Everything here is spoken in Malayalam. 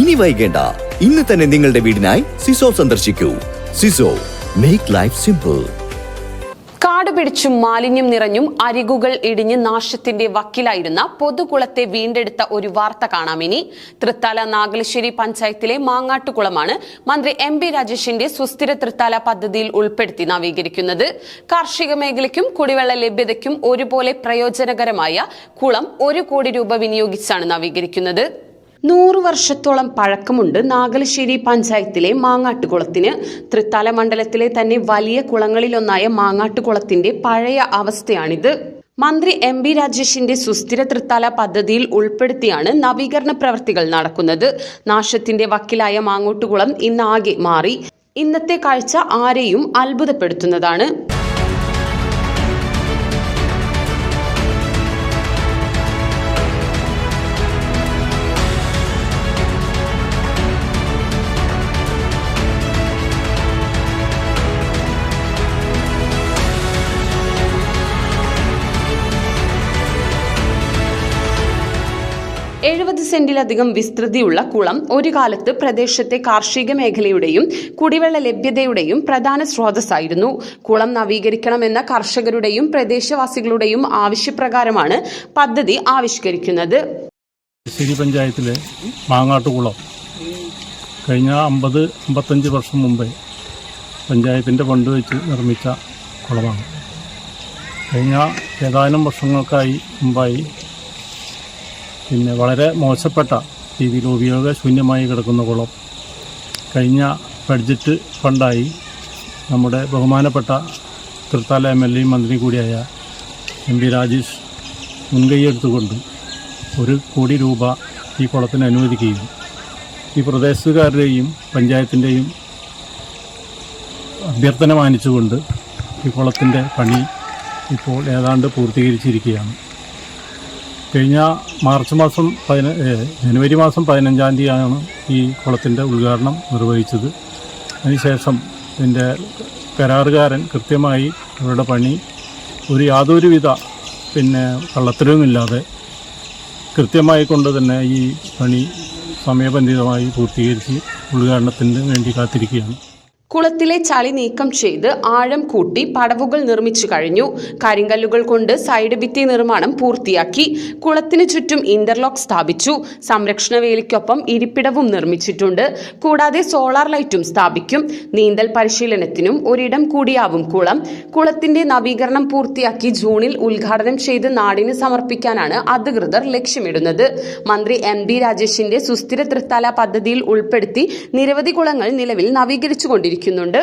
ഇനി വൈകേണ്ട. ഇന്ന് തന്നെ നിങ്ങളുടെ വീടിനായി സിസോ സന്ദർശിക്കൂ. സിസോ മേക്ക് ലൈഫ് സിമ്പിൾ കാട് മാലിന്യം നിറഞ്ഞും അരികുകൾ ഇടിഞ്ഞ് നാശത്തിന്റെ വക്കിലായിരുന്ന പൊതുകുളത്തെ വീണ്ടെടുത്ത ഒരു വാർത്ത കാണാം ഇനി. തൃത്താല നാഗലശ്ശേരി പഞ്ചായത്തിലെ മാങ്ങാട്ടുകുളമാണ് മന്ത്രി എം പി രാജേഷിന്റെ സുസ്ഥിര തൃത്താല പദ്ധതിയിൽ ഉൾപ്പെടുത്തി നവീകരിക്കുന്നത്. കാർഷിക മേഖലയ്ക്കും കുടിവെള്ള ലഭ്യതയ്ക്കും ഒരുപോലെ പ്രയോജനകരമായ കുളം ഒരു കോടി രൂപ വിനിയോഗിച്ചാണ് നവീകരിക്കുന്നത്. നൂറു വർഷത്തോളം പഴക്കമുണ്ട് നാഗലശ്ശേരി പഞ്ചായത്തിലെ മാങ്ങാട്ടുകുളത്തിന്. തൃത്താല മണ്ഡലത്തിലെ തന്നെ വലിയ കുളങ്ങളിലൊന്നായ മാങ്ങാട്ടുകുളത്തിന്റെ പഴയ അവസ്ഥയാണിത്. മന്ത്രി എം ബി രാജേഷിന്റെ സുസ്ഥിര തൃത്താല പദ്ധതിയിൽ ഉൾപ്പെടുത്തിയാണ് നവീകരണ പ്രവർത്തികൾ നടക്കുന്നത്. നാശത്തിന്റെ വക്കിലായ മാങ്ങോട്ടുകുളം ഇന്നാകെ മാറി. ഇന്നത്തെ കാഴ്ച ആരെയും അത്ഭുതപ്പെടുത്തുന്നതാണ്. എഴുപത് സെന്റിലധികം വിസ്തൃതിയുള്ള കുളം ഒരു കാലത്ത് പ്രദേശത്തെ കാർഷിക മേഖലയുടെയും കുടിവെള്ള ലഭ്യതയുടെയും പ്രധാന സ്രോതസ്സായിരുന്നു. കുളം നവീകരിക്കണമെന്ന കർഷകരുടെയും പ്രദേശവാസികളുടെയും ആവശ്യപ്രകാരമാണ് പദ്ധതി ആവിഷ്കരിക്കുന്നത്. സിരി പഞ്ചായത്തിലെ മാങ്ങാട്ടുകുളം കഴിഞ്ഞ അമ്പത് അമ്പത്തഞ്ച് വർഷം മുമ്പേ പഞ്ചായത്തിന്റെ ഫണ്ട് വെച്ച് നിർമ്മിച്ച കുളമാണ്. കഴിഞ്ഞ ഏതാനും വർഷങ്ങൾക്കായി മുമ്പായി പിന്നെ വളരെ മോശപ്പെട്ട രീതിയിൽ ഉപയോഗശൂന്യമായി കിടക്കുന്ന കുളം. കഴിഞ്ഞ ബഡ്ജറ്റ് ഫണ്ടായി നമ്മുടെ ബഹുമാനപ്പെട്ട തൃത്താല എം എൽ എയും മന്ത്രി കൂടിയായ എം പി രാജേഷ് മുൻകൈയെടുത്തുകൊണ്ട് ഒരു കോടി രൂപ ഈ കുളത്തിന് അനുവദിക്കുകയും ഈ പ്രദേശത്തുകാരുടെയും പഞ്ചായത്തിന്റെയും അഭ്യർത്ഥന മാനിച്ചുകൊണ്ട് ഈ കുളത്തിന്റെ പണി ഇപ്പോൾ ഏതാണ്ട് പൂർത്തീകരിച്ചിരിക്കുകയാണ്. കഴിഞ്ഞ മാർച്ച് മാസം പതിന ജനുവരി മാസം പതിനഞ്ചാം തീയതിയാണ് ഈ കുളത്തിന്റെ ഉദ്ഘാടനം നിർവഹിച്ചത്. അതിനുശേഷം ഇതിന്റെ കരാറുകാരൻ കൃത്യമായി അവരുടെ പണി ഒരു യാതൊരുവിധ പിന്നെ കള്ളത്തരവുമില്ലാതെ കൃത്യമായി കൊണ്ട് തന്നെ ഈ പണി സമയബന്ധിതമായി പൂർത്തീകരിച്ച് ഉദ്ഘാടനത്തിന് വേണ്ടി കാത്തിരിക്കുകയാണ്. കുളത്തിലെ ചളി നീക്കം ചെയ്ത് ആഴം കൂട്ടി പടവുകൾ നിർമ്മിച്ചു കഴിഞ്ഞു. കരിങ്കല്ലുകൾ കൊണ്ട് സൈഡ് ഭിത്തി നിർമ്മാണം പൂർത്തിയാക്കി. കുളത്തിന് ചുറ്റും ഇന്റർലോക്ക് സ്ഥാപിച്ചു. സംരക്ഷണ വേലിക്കൊപ്പം ഇരിപ്പിടവും നിർമ്മിച്ചിട്ടുണ്ട്. കൂടാതെ സോളാർ ലൈറ്റും സ്ഥാപിക്കും. നീന്തൽ പരിശീലനത്തിനും ഒരിടം കൂടിയാവും കുളം. കുളത്തിന്റെ നവീകരണം പൂർത്തിയാക്കി ജൂണിൽ ഉദ്ഘാടനം ചെയ്ത് നാടിന് സമർപ്പിക്കാനാണ് അധികൃതർ ലക്ഷ്യമിടുന്നത്. മന്ത്രി എം ബി രാജേഷിന്റെ സുസ്ഥിര തൃത്താല പദ്ധതിയിൽ ഉൾപ്പെടുത്തി നിരവധി കുളങ്ങൾ നിലവിൽ നവീകരിച്ചുകൊണ്ടിരിക്കുന്നുണ്ട്